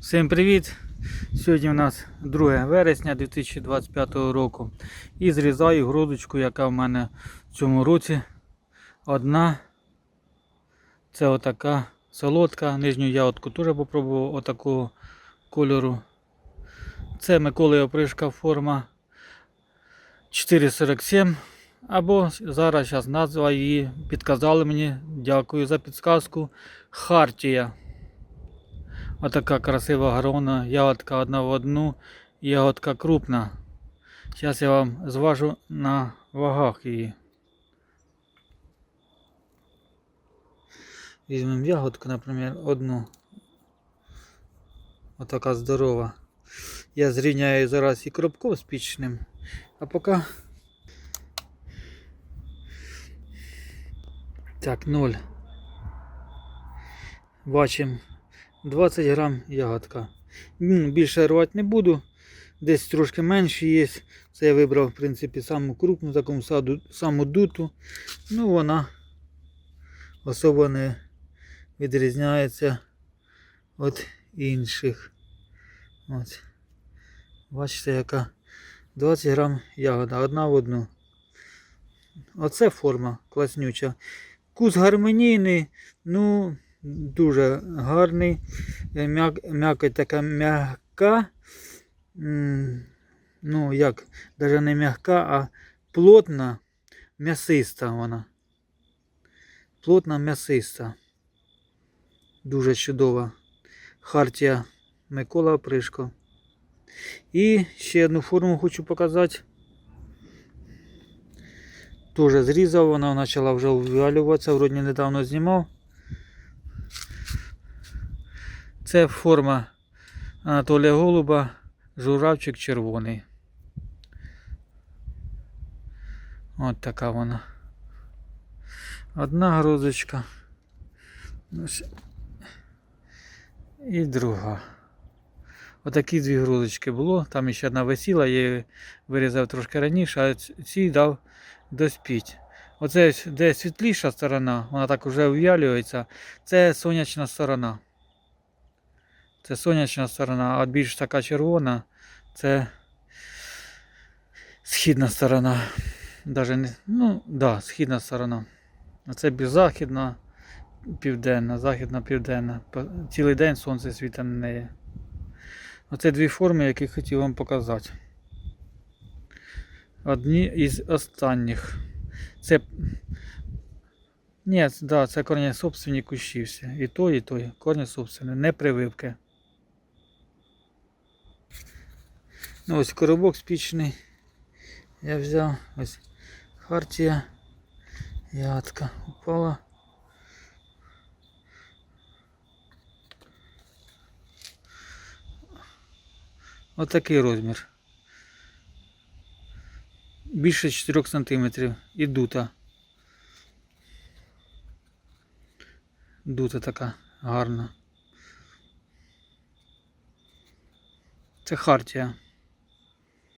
Всім привіт! Сьогодні у нас 2 вересня 2025 року. І зрізаю грудочку, яка в мене в цьому році. Одна. Це отака солодка. Нижню ягодку теж попробував отакого кольору. Це Миколи Опришка форма 447. Або зараз зараз назва її підказали мені. Дякую за підказку. Хартія. Отака красива грона, ягодка одна в одну, ягодка крупна. Зараз я вам зважу на вагах її. Візьмемо ягодку, наприклад, одну. Отака здорова. Я зрівняю зараз і коробков з пічним. А поки. Так, ноль. Бачимо. 20 грам ягодка. Більше рвати не буду. Десь трошки менше є. Це я вибрав, в принципі, саму крупну, таку саду, саму дуту. Ну, вона особо не відрізняється від інших. От. Бачите, яка 20 грам ягода, одна в одну. Оце форма класнюча. Кус гармонійний, ну, дуже гарний. Е, М'як, м'якоть така м'яка. Ну, як, навіть не м'яка, а плотна, м'ясиста вона. Плотна м'ясиста. Дуже чудова. Хартія Микола Пришко. І ще одну форму хочу показати. Тоже зрізав, вона почала вже увялюватися, вроді недавно знімав. Це форма Анатолія Голуба, журавчик червоний. От така вона. Одна грузочка. І друга. Отакі дві грузочки було. Там ще одна висіла, я її вирізав трошки раніше, а ц- цій дав доспіть. Оце де світліша сторона, вона так вже увялюється. Це сонячна сторона. Це сонячна сторона, а більш така червона це східна сторона. Даже не, ну, да, східна сторона. А це західна, південна, західна, південна. Цілий день сонце світа на неї. Оце дві форми, які хотів вам показати. Одні із останніх. Це. Ні, да, це корні собственні кущі всі. І то, і то. Корні собственні, не прививки. Ну, ось коробок спічний. Я взяв ось хартія. Ядка упала. Отакий розмір. Більше 4 см і дута. Дута така гарна. Це хартія.